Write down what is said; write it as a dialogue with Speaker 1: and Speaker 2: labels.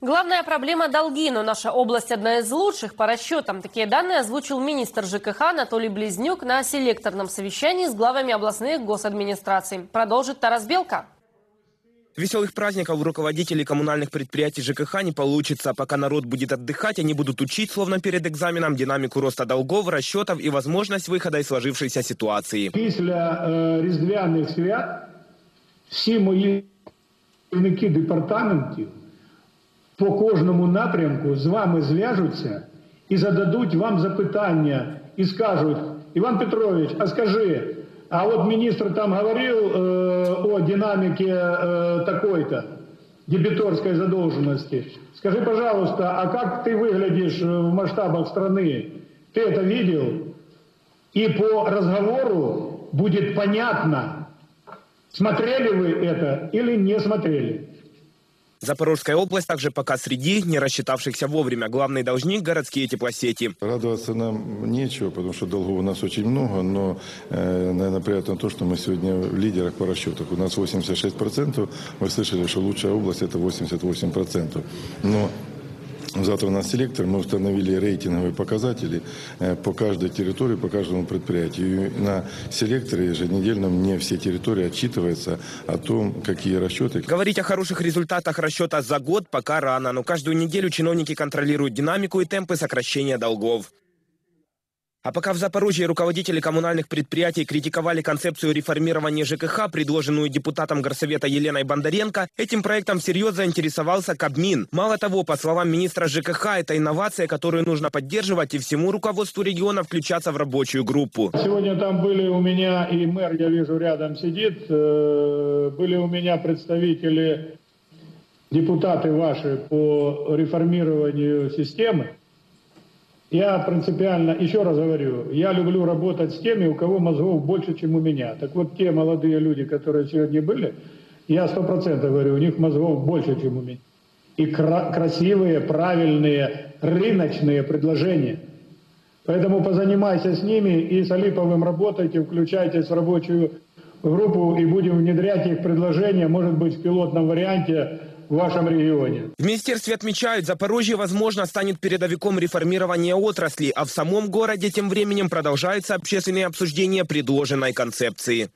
Speaker 1: Главная проблема – долги, но наша область одна из лучших по расчетам. Такие данные озвучил министр ЖКХ Анатолий Близнюк на селекторном совещании с главами областных госадминистраций. Продолжит Тарас Белка.
Speaker 2: Веселых праздников у руководителей коммунальных предприятий ЖКХ не получится. Пока народ будет отдыхать, они будут учить, словно перед экзаменом, динамику роста долгов, расчетов и возможность выхода из сложившейся ситуации.
Speaker 3: Після е, Різдвяних свят всі мої керівники департаментів по кожному напрямку з вами зв'яжуться і зададуть вам запитання і скажуть, Іван Петрович, а скажи, а от міністр там говорив е, о динаміке е, такой-то, дебиторской задолженности. Скажи, пожалуйста, а как ты выглядишь в масштабах страны? Ты это видел? И по разговору будет понятно, смотрели вы это или не смотрели.
Speaker 2: Запорожская область также пока среди не рассчитавшихся вовремя. Главный должник – городские теплосети.
Speaker 4: Радоваться нам нечего, потому что долгов у нас очень много, но, э, наверное, приятно то, что мы сегодня в лидерах по расчетах. У нас 86%, вы слышали, что лучшая область это 88%. Но Завтра у нас селектор, мы установили рейтинговые показатели э, по каждой территории, по каждому предприятию. И на селекторе еженедельно мне все территории отчитываются о том, какие расчеты.
Speaker 2: Говорить о хороших результатах расчета за год пока рано, но каждую неделю чиновники контролируют динамику и темпы сокращения долгов. А пока в Запорожье руководители коммунальных предприятий критиковали концепцию реформирования ЖКХ, предложенную депутатом Горсовета Еленой Бондаренко, этим проектом всерьез заинтересовался Кабмин. Мало того, по словам министра ЖКХ, это инновация, которую нужно поддерживать и всему руководству региона включаться в рабочую группу.
Speaker 3: Сегодня там были у меня и мэр, я вижу, рядом сидит, э, были у меня представители, депутаты ваши по реформированию системы. Я принципиально, еще раз говорю, я люблю работать с теми, у кого мозгов больше, чем у меня. Так вот, те молодые люди, которые сегодня были, я сто процентов говорю, у них мозгов больше, чем у меня. И кра- красивые, правильные, рыночные предложения. Поэтому позанимайся с ними и с Алиповым работайте, включайтесь в рабочую группу и будем внедрять их предложения, может быть, в пилотном варианте в вашем регионе.
Speaker 2: В министерстве отмечают, Запорожье, возможно, станет передовиком реформирования отрасли, а в самом городе тем временем продолжаются общественные обсуждения предложенной концепции.